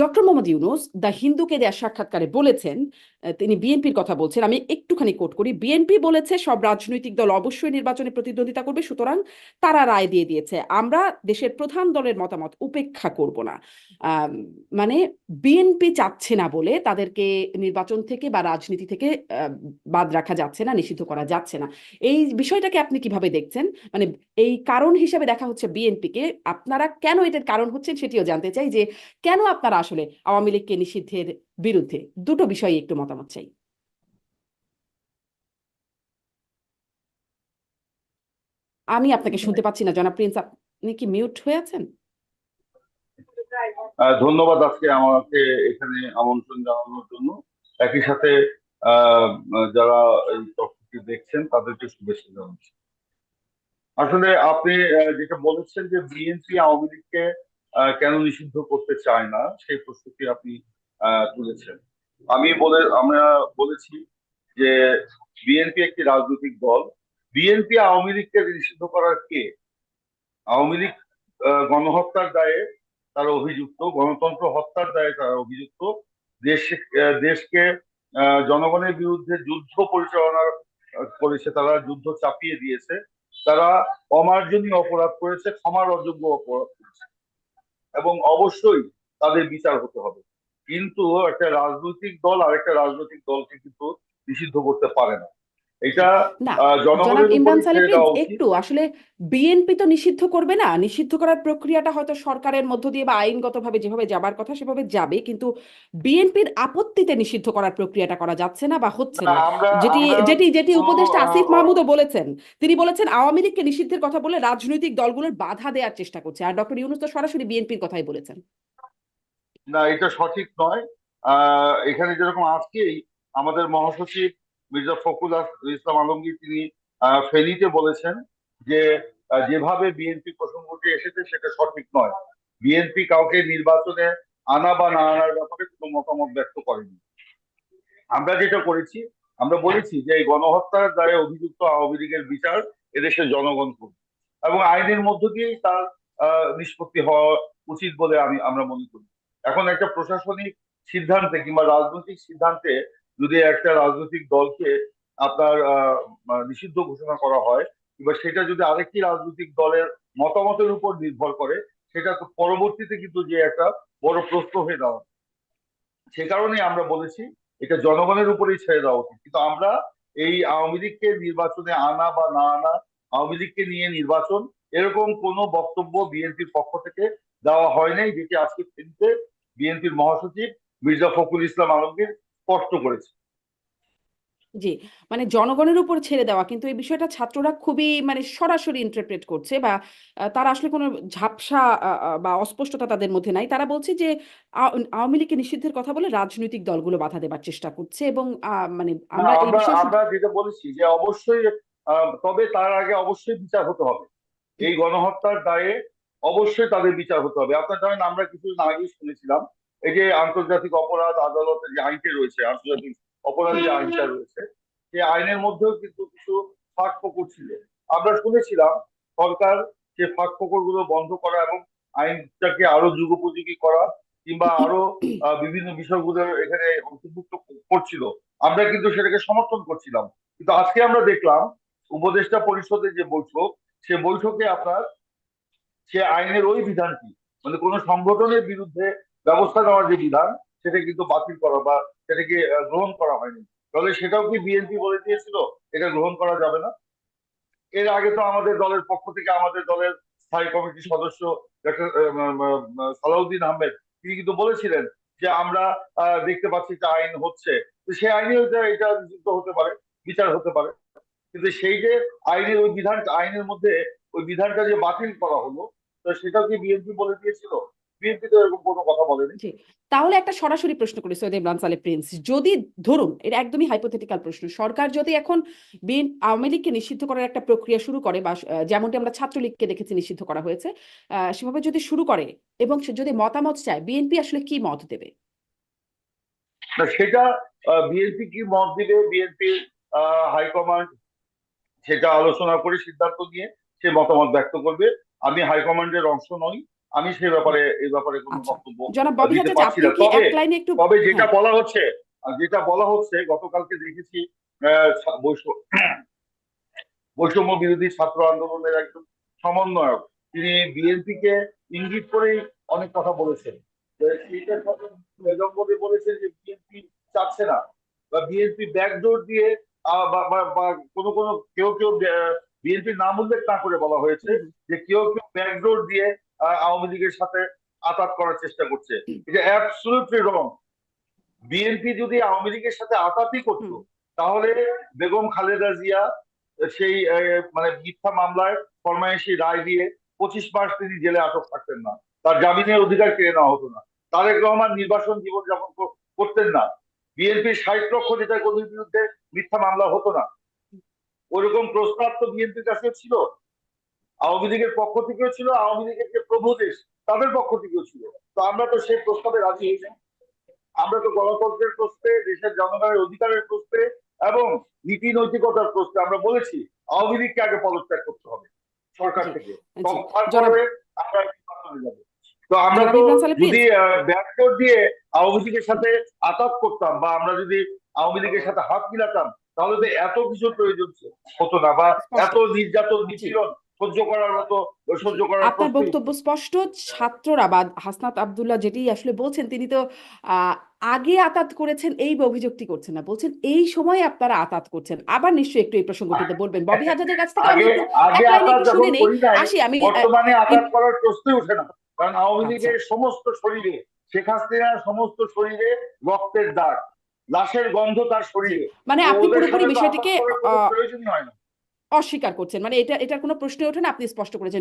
Doctor Mohammad Yunus the হিন্দুকে দেওয়া সাক্ষাৎকারে বলেছেন তিনি বিএনপির কথা বলছেন। আমি একটুখানি কোট করি। বিএনপি বলেছে, সব রাজনৈতিক দল অবশ্যই নির্বাচনে প্রতিদ্বন্দ্বিতা করবে, সুতরাং তারা রায় দিয়ে দিয়েছে। আমরা দেশের প্রধান দলের মতামত উপেক্ষা করব না। মানে বিএনপি চাচ্ছে না বলে তাদেরকে নির্বাচন থেকে বা রাজনীতি থেকে বাদ রাখা যাচ্ছে না, নিষিদ্ধ করা যাচ্ছে না। এই বিষয়টাকে আপনি কীভাবে দেখছেন? মানে এই কারণ হিসেবে দেখা হচ্ছে বিএনপিকে। আপনারা কেন এটার কারণ হচ্ছেন সেটিও জানতে চাই যে কেন আপনারা আসলে আওয়ামী লীগকে নিষিদ্ধের বিরুদ্ধে দুটো বিষয়ে একটু মতামত চাই। আমি আপনাকে শুনতে পাচ্ছি না, জনাব প্রিন্স, আপনি কি মিউট হয়ে আছেন? ধন্যবাদ আজকে আমাকে এখানে আমন্ত্রণ জানানোর জন্য। একই সাথে যারা এই তথ্যটি দেখছেন, তাদেরকে শুভেচ্ছা জানাচ্ছি। আসলে আপনি যেটা বলেছেন যে বিএনপি আওয়ামী লীগকে কেন নিষিদ্ধ করতে চায় না, সেই প্রশ্নটি আপনি তুলেছেন। আমি বলে, আমরা বলেছি যে বিএনপি একটি রাজনৈতিক দল। বিএনপি আওয়ামী লীগকে নিষিদ্ধ করার কে? আওয়ামী লীগ গণহত্যার দায়ে তারা অভিযুক্ত, গণতন্ত্র হত্যার দায়ে তারা অভিযুক্ত। দেশ দেশকে জনগণের বিরুদ্ধে যুদ্ধ পরিচালনা করেছে তারা, যুদ্ধ চাপিয়ে দিয়েছে। তারা অমার্জনীয় অপরাধ করেছে, ক্ষমার অযোগ্য এবং অবশ্যই তাদের বিচার হতে হবে। কিন্তু একটা রাজনৈতিক দল আর একটা রাজনৈতিক দলকে কিন্তু নিষিদ্ধ করতে পারে না। এটা জনাব ইমরান সালে একটু আসলে বিএনপি তো নিষিদ্ধ করবে না। নিষিদ্ধ করার প্রক্রিয়াটা হয়তো সরকারের মধ্য দিয়ে বা আইনগতভাবে যেভাবে যাবার কথা সেভাবে যাবে কিন্তু বিএনপির আপত্তিতে নিষিদ্ধ করার প্রক্রিয়াটা করা যাচ্ছে না বা হচ্ছে না। যেটি যেটি যেটি উপদেষ্টা আসিফ মাহমুদও বলেছেন। তিনি বলেছেন আওয়ামী লীগকে নিষিদ্ধের কথা বলে রাজনৈতিক দলগুলোর বাধা দেওয়ার চেষ্টা করছে। আর ডক্টর ইউনুস তো সরাসরি বিএনপির কথাই বলেছেন। না এটা সঠিক নয়। আহ, এখানে যেরকম আজকেই আমাদের মহাসচিব মির্জা ফখরুল ইসলাম আলমগীর তিনি ফেনীতে বলেছেন যে যেভাবে বিএনপি প্রসঙ্গটি এসেছে সেটা সঠিক নয়। বিএনপি কাউকে নির্বাচনে আনা বা না আনার ব্যাপারে কোনো মতামত ব্যক্ত করেনি। আমরা যেটা করেছি, আমরা বলেছি যে এই গণহত্যার দায়ে অভিযুক্ত আওয়ামী লীগের বিচার এদেশের জনগণ করবে। এবং আইনের মধ্য দিয়েই তার নিষ্পত্তি হওয়া উচিত বলে আমি, আমরা মনে করি। এখন একটা প্রশাসনিক সিদ্ধান্তে কিংবা রাজনৈতিক সিদ্ধান্তে যদি একটা রাজনৈতিক দলকে আপনার নিষিদ্ধ ঘোষণা করা হয়, কিংবা সেটা যদি আরেকটি রাজনৈতিক দলের মতামতের উপর নির্ভর করে, সেটা তো পরবর্তীতে কিন্তু যে একটা বড় প্রশ্ন হয়ে দাঁড়াবে। সে কারণে আমরা বলেছি, এটা জনগণের উপরেই ছেড়ে দেওয়া উচিত। কিন্তু আমরা এই আওয়ামী লীগকে নির্বাচনে আনা বা না আনা, আওয়ামী লীগকে নিয়ে নির্বাচন, এরকম কোনো বক্তব্য বিএনপির পক্ষ থেকে দেওয়া হয় নাই, যেটি আজকে বিএনপির মহাসচিব মির্জা ফখরুল ইসলাম আলমগীর স্পষ্ট করেছে। জি মানে জনগণের উপর ছেড়ে দেওয়া কিন্তু এই বিষয়টা ছাত্ররা খুবই মানে সরাসরি ইন্টারপ্রেট করছে বা তারা আসলে কোনো ঝাপসা বা অস্পষ্টতা তাদের মধ্যে নাই। তারা বলছে যে আওয়ামী লীগকে নিষিদ্ধের কথা বলে রাজনৈতিক দলগুলো বাধা দেবার চেষ্টা করছে এবং মানে আমরা আমরা যেটা বলেছি যে অবশ্যই তবে তার আগে অবশ্যই বিচার হতে হবে। এই গণহত্যার দায়ে অবশ্যই তাদের বিচার হতে হবে। আপনার জানেন আমরা কিছুদিন আগেই শুনেছিলাম এই যে আন্তর্জাতিক অপরাধ আদালতের যে আইনটি রয়েছে আন্তর্জাতিক অপরাধের যে আইনটা রয়েছে সেই আইনের মধ্যেও কিন্তু কিছু ফাঁক ফোকর ছিল। আমরা শুনেছিলাম সরকার যে ফাঁক ফোকরগুলো বন্ধ করা এবং আইনটাকে আরও যুগোপযোগী করা কিংবা আরও বিভিন্ন বিষয়গুলো এখানে অন্তর্ভুক্ত করছিল আমরা কিন্তু সেটাকে সমর্থন করছিলাম। কিন্তু আজকে আমরা দেখলাম উপদেষ্টা পরিষদের যে বৈঠক সে বৈঠকে আপনার সে আইনের ওই বিধানটি মানে কোন সংগঠনের বিরুদ্ধে ব্যবস্থা নেওয়ার যে বিধান, সেটা কিন্তু বাতিল করা বা সেটাকে গ্রহণ করা হয়নি। তাহলে সেটাও কি বিএনপি বলে দিয়েছিল? এটা গ্রহণ করা যাবে না? এর আগে তো আমাদের দলের পক্ষ থেকে আমাদের দলের স্থায়ী কমিটির সদস্য সালাউদ্দিন আহমেদ, তিনি কিন্তু বলেছিলেন যে আমরা দেখতে পাচ্ছি যে আইন হচ্ছে। তো সেই আইনে এটা যুক্ত হতে পারে, বিচার হতে পারে। কিন্তু সেই যে আইনের ওই বিধান, আইনের মধ্যে ওই বিধানটা যে বাতিল করা হলো, তো সেটাও কি বিএনপি বলে দিয়েছিল? বিএনপি তো এরকম কোনো কথা বলেনি। তাহলে একটা সরাসরি প্রশ্ন করি সৈয়দ ইমরান সালে প্রিন্স। যদি ধরুন এটা একদমই হাইপোথেটিক্যাল প্রশ্ন সরকার যদি এখন বিএন আওয়ামী লীগকে নিষিদ্ধ করার একটা প্রক্রিয়া শুরু করে বা যেমনটি আমরা ছাত্রলীগকে দেখেছি নিষিদ্ধ করা হয়েছে সেভাবে যদি শুরু করে এবং সে যদি মতামত চায় বিএনপি আসলে কি মত দেবে? না সেটা বিএনপি কি মত দিবে? বিএনপির হাইকমান্ড সেটা আলোচনা করে সিদ্ধান্ত নিয়ে সে মতামত ব্যক্ত করবে। আমি হাইকমান্ডের অংশ নই। আমি সে ব্যাপারে এই ব্যাপারে কোনো আচ্ছা। বক্তব্য দিতে পারছি না তবে যেটা হ্যাঁ। বলা হচ্ছে যেটা বলা হচ্ছে গতকালকে দেখেছি বৈষম্য বিরোধী ছাত্র আন্দোলনের একজন সমন্বয়ক তিনি বিএনপি কে ইঙ্গিত করেই অনেক কথা বলেছেন বলেছেন যে বিএনপি চাচ্ছে না বা বিএনপি ব্যাকডোর দিয়ে কোনো কোনো কেউ কেউ বিএনপির নাম উল্লেখ না করে বলা হয়েছে যে কেউ কেউ ব্যাকডোর দিয়ে আওয়ামী লীগের সাথে আতাত করার চেষ্টা করছে। এটা অ্যাবসলুটলি রং বিএনপি যদি আওয়ামী লীগের সাথে আঘাতই করতো তাহলে বেগম খালেদা জিয়া সেই মানে মিথ্যা মামলায় ফরমায়েশি রায় দিয়ে পঁচিশ মাস তিনি জেলে আটক থাকতেন না। তার জামিনের অধিকার কেড়ে নেওয়া হতো না। তারেক রহমান নির্বাসন জীবনযাপন কর- করতেন না। বিএনপির ষাট লক্ষ নেতা কর্মীর বিরুদ্ধে মিথ্যা মামলা হতো না। ওরকম প্রস্তাব তো বিএনপির কাছে ছিল। আওয়ামী লীগের পক্ষ থেকেও ছিল আওয়ামী লীগের যে প্রভুদেশ তাদের পক্ষ থেকেও ছিল। তো আমরা তো সেই প্রস্তাবে রাজি নাই। আমরা তো গণতন্ত্রের প্রশ্নে দেশের জনগণের অধিকারের প্রশ্নে এবং নীতি নৈতিকতার প্রশ্নে আমরা বলেছি আওয়ামী লীগকে আগে পদত্যাগ করতে হবে সরকার থেকে। তারপরে আমরা তো আমরা তো যদি ব্যাকডোর দিয়ে আওয়ামী লীগের সাথে আতাত করতাম বা আমরা যদি আওয়ামী লীগের সাথে হাত মিলাতাম তাহলে তো এত কিছু প্রয়োজন হতো না বা। এত নির্যাতন নিপীড়ন সহ্য করার মতো সহ্য করার আপনার বক্তব্য স্পষ্ট ছাত্ররা বা হাসনাত আবদুল্লাহ যেটি আসলে বলছেন তিনি তো আগে আতাত করেছেন এই অভিযোগটি করছেন না। বলছেন এই সময় আপনারা আতাত করছেন। আবার নিশ্চয়ই একটু এই প্রসঙ্গটিতে বলবেন। ববি হাজাদের কাছ থেকে আমি আগে একটু শুনে নেই। আসি আমি বর্তমানে আঘাত করার প্রশ্নই ওঠে না। কারণ আওয়ামী আচ্ছা। লীগের সমস্ত শরীরে শেখ হাসিনার সমস্ত শরীরে রক্তের দাগ। লাশের গন্ধ তার শরীরে। মানে আপনি পুরোপুরি বিষয়টিকে অস্বীকার করছেন। মানে এটা এটার কোনো প্রশ্ন ওঠে না আপনি স্পষ্ট করেছেন।